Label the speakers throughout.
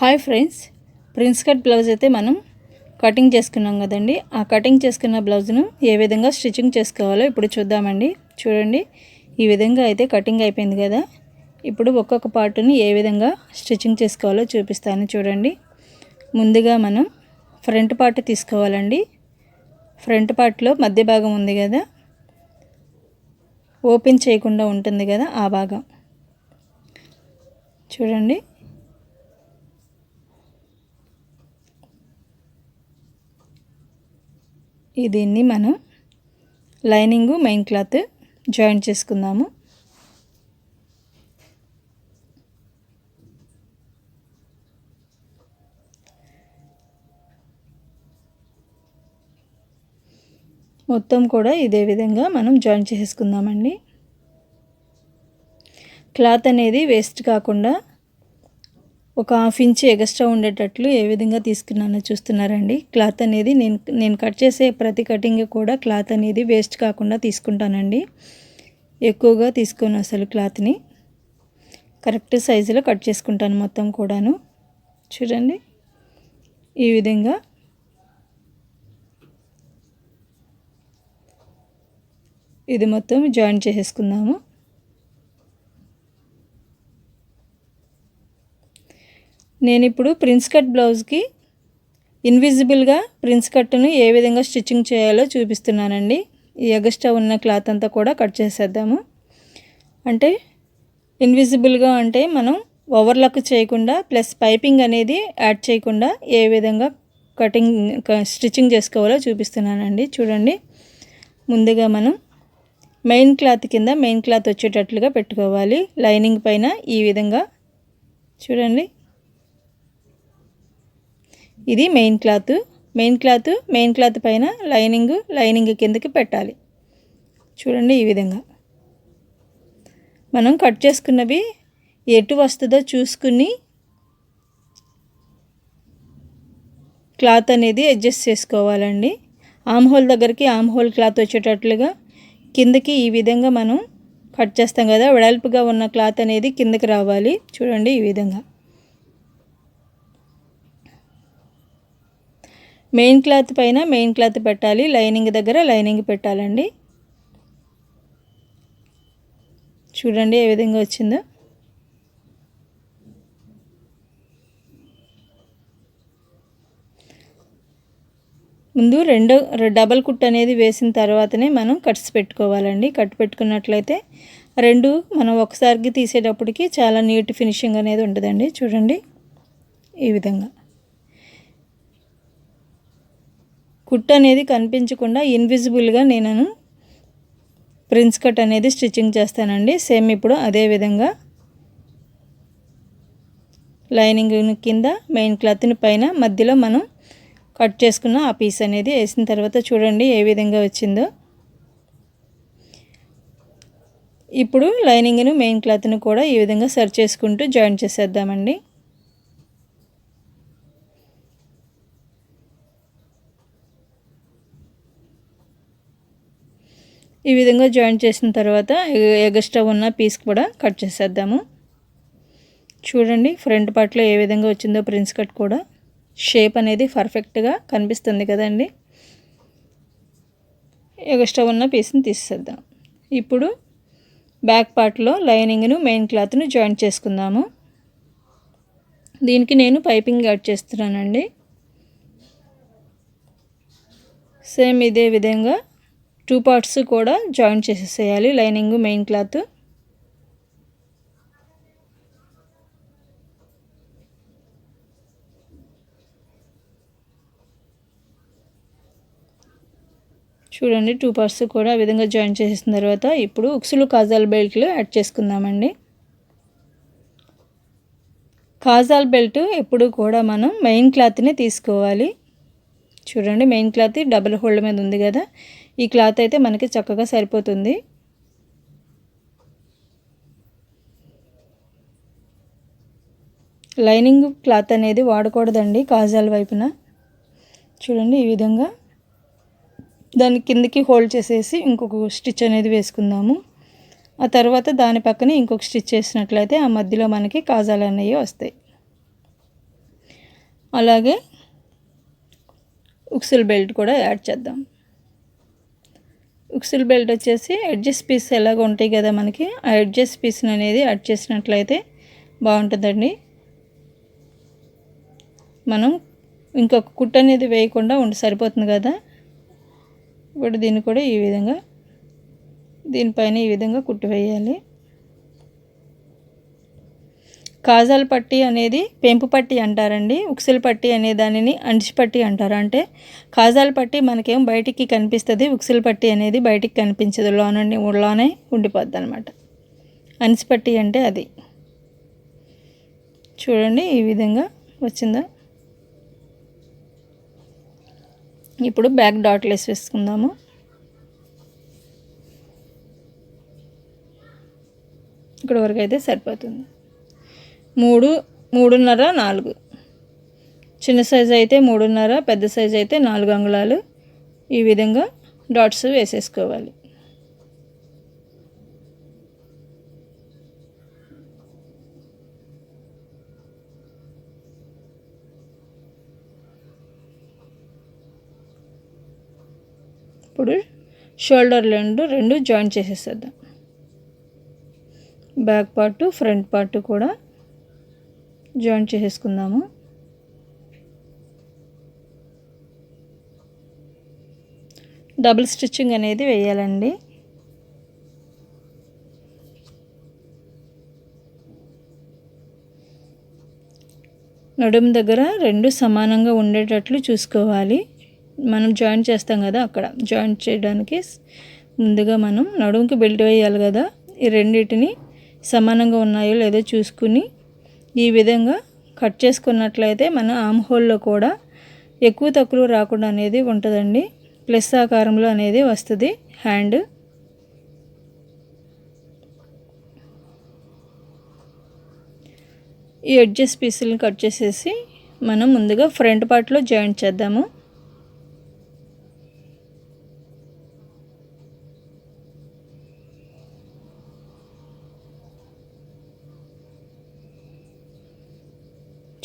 Speaker 1: Hi friends prince cut blouse అయితే మనం cutting చేసుకున్నాం కదండి. ఆ కటింగ్ చేసుకున్న బ్లౌజ్ను ఏ విధంగా స్టిచ్చింగ్ చేసుకోవాలో ఇప్పుడు చూద్దామండి. చూడండి ఈ విధంగా అయితే కటింగ్ అయిపోయింది కదా. ఇప్పుడు ఒక్కొక్క పార్ట్ని ఏ విధంగా స్టిచ్చింగ్ చేసుకోవాలో చూపిస్తాను చూడండి. ముందుగా మనం ఫ్రంట్ పార్ట్ తీసుకోవాలండి. ఫ్రంట్ పార్ట్లో మధ్య భాగం ఉంది కదా. ఓపెన్ చేయకుండా ఉంటుంది కదా ఆ భాగం. చూడండి. దీన్ని మనం లైనింగు మెయిన్ క్లాత్ జాయింట్ చేసుకుందాము. మొత్తం కూడా ఇదే విధంగా మనం జాయిన్ చేసుకుందామండి. క్లాత్ అనేది వేస్ట్ కాకుండా ఒక హాఫ్ ఇంచ్ ఎగస్ట్రా ఉండేటట్లు ఏ విధంగా తీసుకున్నానో చూస్తున్నారండి. క్లాత్ అనేది నేను నేను కట్ చేసే ప్రతి కటింగ్ కూడా క్లాత్ అనేది వేస్ట్ కాకుండా తీసుకుంటానండి. ఎక్కువగా తీసుకోను అసలు క్లాత్ని. కరెక్ట్ సైజులో కట్ చేసుకుంటాను మొత్తం కూడాను. చూడండి. ఈ విధంగా. ఇది మొత్తం జాయిన్ చేసేసుకుందాము. నేను ఇప్పుడు ప్రిన్స్ కట్ బ్లౌజ్కి ఇన్విజిబుల్గా ప్రిన్స్ కట్ను ఏ విధంగా స్టిచ్చింగ్ చేయాలో చూపిస్తున్నానండి. ఈ ఎగస్ట్రా ఉన్న క్లాత్ అంతా కూడా కట్ చేసేద్దాము. అంటే ఇన్విజిబుల్గా అంటే మనం ఓవర్లక్ చేయకుండా ప్లస్ పైపింగ్ అనేది యాడ్ చేయకుండా ఏ విధంగా కటింగ్ స్టిచ్చింగ్ చేసుకోవాలో చూపిస్తున్నానండి. చూడండి. ముందుగా మనం మెయిన్ క్లాత్ కింద మెయిన్ క్లాత్ వచ్చేటట్లుగా పెట్టుకోవాలి. లైనింగ్ పైన ఈ విధంగా చూడండి. ఇది main cloth. Main cloth main cloth పైన లైనింగ్ లైనింగ్ కిందకి పెట్టాలి. చూడండి ఈ విధంగా. మనం కట్ చేసుకున్నవి ఎటు వస్తుందో చూసుకుని క్లాత్ అనేది అడ్జస్ట్ చేసుకోవాలండి. ఆమ్ హోల్ దగ్గరికి ఆమ్ హోల్ క్లాత్ వచ్చేటట్లుగా కిందకి ఈ విధంగా మనం కట్ చేస్తాం కదా వెడల్పుగా ఉన్న క్లాత్ అనేది కిందకి రావాలి. చూడండి ఈ విధంగా. మెయిన్ క్లాత్ పైన మెయిన్ క్లాత్ పెట్టాలి. లైనింగ్ దగ్గర లైనింగ్ పెట్టాలండి. చూడండి ఏ విధంగా వచ్చిందో. ముందు రెండో డబల్ కుట్ అనేది వేసిన తర్వాతనే మనం కట్స్ పెట్టుకోవాలండి. కట్ పెట్టుకున్నట్లయితే రెండు మనం ఒకసారికి తీసేటప్పటికి చాలా నీట్ ఫినిషింగ్ అనేది ఉంటుందండి. చూడండి ఈ విధంగా. కుట్ అనేది కనిపించకుండా ఇన్విజిబుల్గా నేను ప్రిన్స్ కట్ అనేది స్టిచ్చింగ్ చేస్తానండి. సేమ్ ఇప్పుడు అదే విధంగా లైనింగ్ కింద మెయిన్ క్లాత్ని పైన మధ్యలో మనం కట్ చేసుకున్న ఆ పీస్ అనేది వేసిన తర్వాత చూడండి ఏ విధంగా వచ్చిందో. ఇప్పుడు లైనింగ్ను మెయిన్ క్లాత్ను కూడా ఈ విధంగా సర్చ్ చేసుకుంటూ జాయిన్ చేసేద్దామండి. ఈ విధంగా జాయింట్ చేసిన తర్వాత ఎగస్ట్రా ఉన్న పీస్ కూడా కట్ చేసేద్దాము. చూడండి ఫ్రంట్ పార్ట్లో ఏ విధంగా వచ్చిందో ప్రిన్స్ కట్ కూడా. షేప్ అనేది పర్ఫెక్ట్గా కనిపిస్తుంది కదండి. ఎగస్ట్రా ఉన్న పీస్ని తీసేద్దాం. ఇప్పుడు బ్యాక్ పార్ట్లో లైనింగ్ను మెయిన్ క్లాత్ను జాయింట్ చేసుకుందాము. దీనికి నేను పైపింగ్ యాడ్ చేస్తున్నానండి. సేమ్ ఇదే విధంగా టూ పార్ట్స్ కూడా జాయింట్ చేసేసేయాలి లైనింగ్ మెయిన్ క్లాత్. చూడండి టూ పార్ట్స్ కూడా ఆ విధంగా జాయిన్ చేసిన తర్వాత ఇప్పుడు ఉక్సులు కాజాల్ బెల్ట్లు యాడ్ చేసుకుందామండి. కాజాల్ బెల్ట్ ఎప్పుడు కూడా మనం మెయిన్ క్లాత్ని తీసుకోవాలి. చూడండి మెయిన్ క్లాత్ డబుల్ హోల్డ్ మీద ఉంది కదా. ఈ క్లాత్ అయితే మనకి చక్కగా సరిపోతుంది. లైనింగ్ క్లాత్ అనేది వాడకూడదండి కాజాల వైపున. చూడండి ఈ విధంగా. దాని కిందకి హోల్డ్ చేసేసి ఇంకొక స్టిచ్ అనేది వేసుకుందాము. ఆ తర్వాత దాని పక్కన ఇంకొక స్టిచ్ చేసినట్లయితే ఆ మధ్యలో మనకి కాజాలు అనేవి వస్తాయి. అలాగే ఉక్సల్ బెల్ట్ కూడా యాడ్ చేద్దాం. ఉక్సిల్ బెల్ట్ వచ్చేసి అడ్జస్ట్ పీస్ ఎలాగ ఉంటాయి కదా మనకి ఆ అడ్జస్ట్ పీస్ అనేది అడ్ చేసినట్లయితే బాగుంటుందండి. మనం ఇంకొక కుట్ అనేది వేయకుండా ఉండి సరిపోతుంది కదా. ఇప్పుడు దీన్ని కూడా ఈ విధంగా దీనిపైన ఈ విధంగా కుట్టు వేయాలి. కాజాల పట్టి అనేది పెంపు పట్టి అంటారండి ఉక్సుల పట్టి అనే దానిని అండిసి పట్టి అంటారు. అంటే కాజాల పట్టి మనకేం బయటికి కనిపిస్తుంది ఉక్సుల పట్టి అనేది బయటికి కనిపించదు. లోనండి ఊళ్ళోనే ఉండిపోద్ది అనమాట అనిసి పట్టి అంటే అది. చూడండి ఈ విధంగా వచ్చిందా? ఇప్పుడు బ్యాక్ డాట్లెస్ వేసుకుందాము. ఇక్కడ వరకు అయితే సరిపోతుంది. మూడు మూడున్నర నాలుగు. చిన్న సైజు అయితే మూడున్నర పెద్ద సైజు అయితే నాలుగు అంగుళాలు. ఈ విధంగా డాట్స్ వేసేసుకోవాలి. ఇప్పుడు షోల్డర్ రెండు రెండు జాయిన్ చేసేసేద్దాం. బ్యాక్ పార్ట్ ఫ్రంట్ పార్ట్ కూడా జాయిన్ చేసేసుకుందాము. డబుల్ స్టిచ్చింగ్ అనేది వేయాలండి. నడుము దగ్గర రెండు సమానంగా ఉండేటట్లు చూసుకోవాలి. మనం జాయిన్ చేస్తాం కదా అక్కడ. జాయిన్ చేయడానికి ముందుగా మనం నడుముకి బెల్ట్ వేయాలి కదా. ఈ రెండింటిని సమానంగా ఉన్నాయో లేదో చూసుకుని ఈ విధంగా కట్ చేసుకున్నట్లయితే మన ఆమ్ హోల్లో కూడా ఎక్కువ తక్కువ రాకుండా అనేది ఉంటుందండి. ప్లస్ ఆకారంలో అనేది వస్తుంది. హ్యాండ్. ఈ ఎడ్జెస్ పీసులను కట్ చేసేసి మనం ముందుగా ఫ్రంట్ పార్ట్లో జాయింట్ చేద్దాము.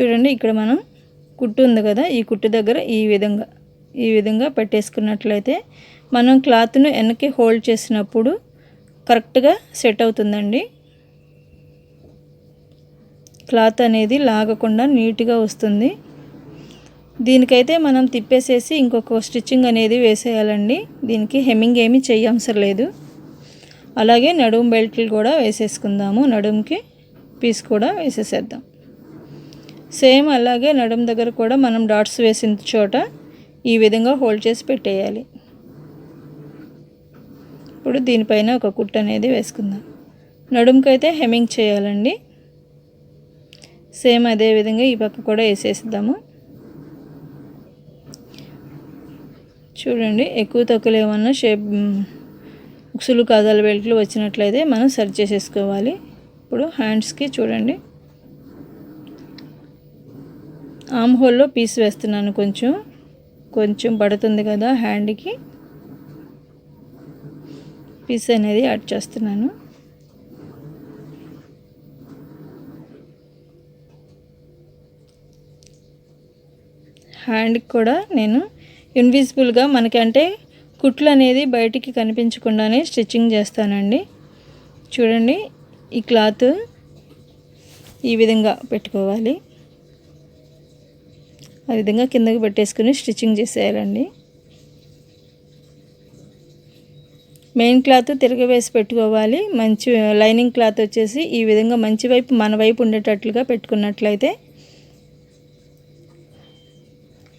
Speaker 1: చూడండి ఇక్కడ మనం కుట్టు ఉంది కదా ఈ కుట్టు దగ్గర ఈ విధంగా ఈ విధంగా పెట్టేసుకున్నట్లయితే మనం క్లాత్ను వెనక్కి హోల్డ్ చేసినప్పుడు కరెక్ట్గా సెట్ అవుతుందండి. క్లాత్ అనేది లాగకుండా నీట్గా వస్తుంది. దీనికైతే మనం తిప్పేసేసి ఇంకొక స్టిచ్చింగ్ అనేది వేసేయాలండి. దీనికి హెమ్మింగ్ ఏమీ చేయవసరం లేదు. అలాగే నడుము బెల్ట్లు కూడా వేసేసుకుందాము. నడుముకి పీస్ కూడా వేసేసేద్దాం. సేమ్ అలాగే నడుము దగ్గర కూడా మనం డాట్స్ వేసిన చోట ఈ విధంగా హోల్డ్ చేసి పెట్టేయాలి. ఇప్పుడు దీనిపైన ఒక కుట్ అనేది వేసుకుందాం. నడుముకైతే హెమ్మింగ్ చేయాలండి. సేమ్ అదే విధంగా ఈ పక్క కూడా వేసేద్దాము చూడండి ఎక్కువ తక్కువ ఏమన్నా షేప్ ఉక్సులు కాజాల బెల్ట్లు వచ్చినట్లయితే మనం సర్చ్ చేసేసుకోవాలి. ఇప్పుడు హ్యాండ్స్కి చూడండి. ఆమ్ హోల్లో పీస్ వేస్తున్నాను కొంచెం. కొంచెం పడుతుంది కదా హ్యాండ్కి. పీస్ అనేది యాడ్ చేస్తున్నాను. హ్యాండ్కి కూడా నేను ఇన్విజిబుల్గా మనకంటే కుట్లు అనేది బయటికి కనిపించకుండానే స్టిచ్చింగ్ చేస్తానండి. చూడండి ఈ క్లాత్ ఈ విధంగా పెట్టుకోవాలి. ఆ విధంగా కిందకి పెట్టేసుకుని స్టిచ్చింగ్ చేసేయాలండి. మెయిన్ క్లాత్ తిరగవేసి పెట్టుకోవాలి. మంచి లైనింగ్ క్లాత్ వచ్చేసి ఈ విధంగా మంచి వైపు మన వైపు ఉండేటట్లుగా పెట్టుకున్నట్లయితే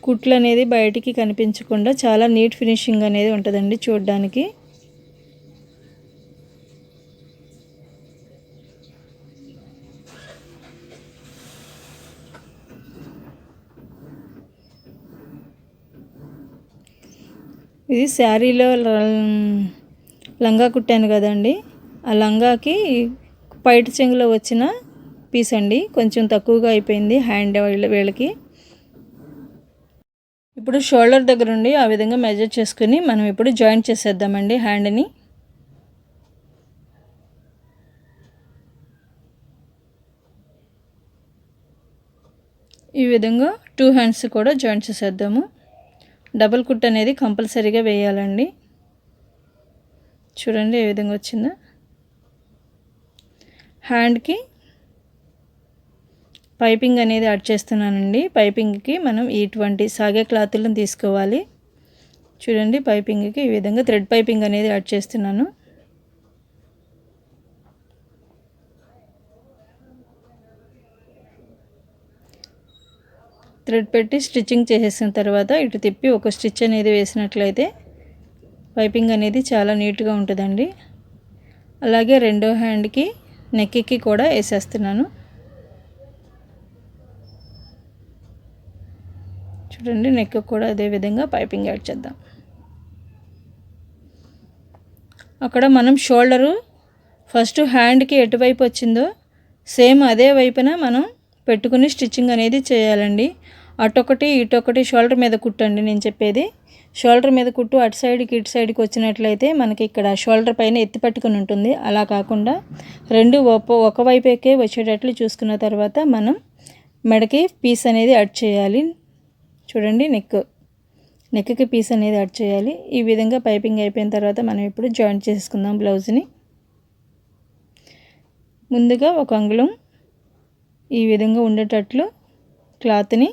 Speaker 1: కుట్లు అనేది బయటికి కనిపించకుండా చాలా నీట్ ఫినిషింగ్ అనేది ఉంటుందండి చూడడానికి. ఇది శారీలో లంగా కుట్టాను కదండి. ఆ లంగాకి పైట చెంగులో వచ్చిన పీస్ అండి. కొంచెం తక్కువగా అయిపోయింది హ్యాండ్ వీళ్ళకి. ఇప్పుడు షోల్డర్ దగ్గర ఉండి ఆ విధంగా మెజర్ చేసుకుని మనం ఇప్పుడు జాయింట్ చేసేద్దామండి హ్యాండ్ని. ఈ విధంగా టూ హ్యాండ్స్ కూడా జాయిన్ చేసేద్దాము. డబుల్ కుట్ అనేది కంపల్సరీగా వేయాలండి. చూడండి ఏ విధంగా వచ్చిందో. హ్యాండ్కి పైపింగ్ అనేది యాడ్ చేస్తున్నానండి. పైపింగ్కి మనం ఇటువంటి సాగే క్లాతులను తీసుకోవాలి. చూడండి పైపింగ్కి ఈ విధంగా థ్రెడ్ పైపింగ్ అనేది యాడ్ చేస్తున్నాను. థ్రెడ్ పెట్టి స్టిచ్చింగ్ చేసేసిన తర్వాత ఇటు తిప్పి ఒక స్టిచ్ అనేది వేసినట్లయితే పైపింగ్ అనేది చాలా నీట్గా ఉంటుందండి. అలాగే రెండో హ్యాండ్కి నెక్కి కూడా వేసేస్తున్నాను. చూడండి నెక్ కూడా అదే విధంగా పైపింగ్ యాడ్ చేద్దాం. అక్కడ మనం షోల్డరు ఫస్ట్ హ్యాండ్కి ఎటువైపు వచ్చిందో సేమ్ అదే వైపున మనం పెట్టుకుని స్టిచ్చింగ్ అనేది చేయాలండి. అటొకటి ఇటొకటి షోల్డర్ మీద కుట్టండి నేను చెప్పేది. షోల్డర్ మీద కుట్టు అటు సైడ్కి ఇటు సైడ్కి వచ్చినట్లయితే మనకి ఇక్కడ షోల్డర్ పైన ఎత్తి పట్టుకుని ఉంటుంది. అలా కాకుండా రెండు ఒకవైపుకే వచ్చేటట్లు చూసుకున్న తర్వాత మనం మెడకి పీస్ అనేది యాడ్ చేయాలి. చూడండి నెక్ నెక్కి పీస్ అనేది యాడ్ చేయాలి. ఈ విధంగా పైపింగ్ అయిపోయిన తర్వాత మనం ఇప్పుడు జాయింట్ చేసుకుందాం బ్లౌజ్ని. ముందుగా ఒక అంగుళం ఈ విధంగా ఉండేటట్లు క్లాత్ని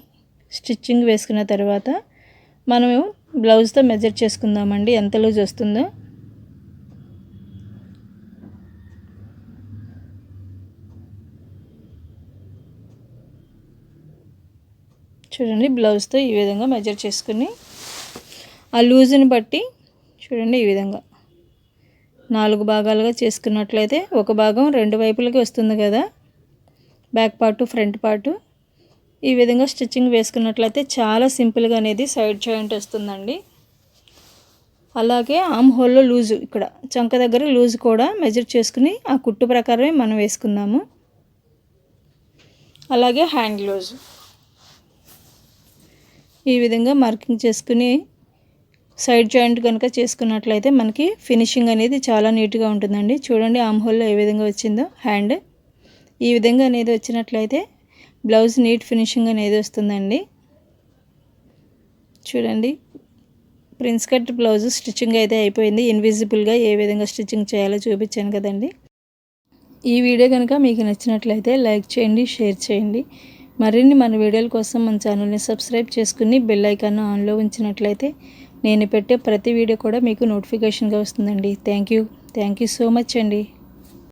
Speaker 1: స్టిచ్చింగ్ వేసుకున్న తర్వాత మనము బ్లౌజ్తో మెజర్ చేసుకుందామండి. ఎంత లూజ్ వస్తుందో. చూడండి బ్లౌజ్తో ఈ విధంగా మెజర్ చేసుకుని ఆ లూజ్ని బట్టి చూడండి ఈ విధంగా నాలుగు భాగాలుగా చేసుకున్నట్లయితే ఒక భాగం రెండు వైపులకి వస్తుంది కదా. Back part front part. ఈ విధంగా స్టిచ్చింగ్ వేసుకున్నట్లయితే చాలా సింపుల్గా అనేది సైడ్ జాయింట్ వస్తుందండి. అలాగే ఆమ్ హోల్లో లూజు ఇక్కడ చంక దగ్గర లూజ్ కూడా మెజర్ చేసుకుని ఆ కుట్టు ప్రకారమే మనం వేసుకుందాము. అలాగే హ్యాండ్ లూజ్. ఈ విధంగా మార్కింగ్ చేసుకుని సైడ్ జాయింట్ కనుక చేసుకున్నట్లయితే మనకి ఫినిషింగ్ అనేది చాలా నీట్గా ఉంటుందండి. చూడండి ఆమ్ హోల్లో ఏ విధంగా వచ్చిందో హ్యాండ్. ఈ విధంగా అనేది వచ్చినట్లయితే బ్లౌజ్ నీట్ ఫినిషింగ్ అనేది వస్తుందండి. చూడండి. ప్రిన్స్ కట్ బ్లౌజ్ స్టిచ్చింగ్ అయితే అయిపోయింది. ఇన్విజిబుల్గా ఏ విధంగా స్టిచ్చింగ్ చేయాలో చూపించాను కదండి. ఈ వీడియో కనుక మీకు నచ్చినట్లయితే లైక్ చేయండి షేర్ చేయండి. మరిన్ని మన వీడియోల కోసం మన ఛానల్ని సబ్స్క్రైబ్ చేసుకుని బెల్ ఐకాన్ ఆన్లో ఉంచినట్లయితే నేను పెట్టే ప్రతి వీడియో కూడా మీకు నోటిఫికేషన్గా వస్తుందండి. Thank you. Thank you so much అండి.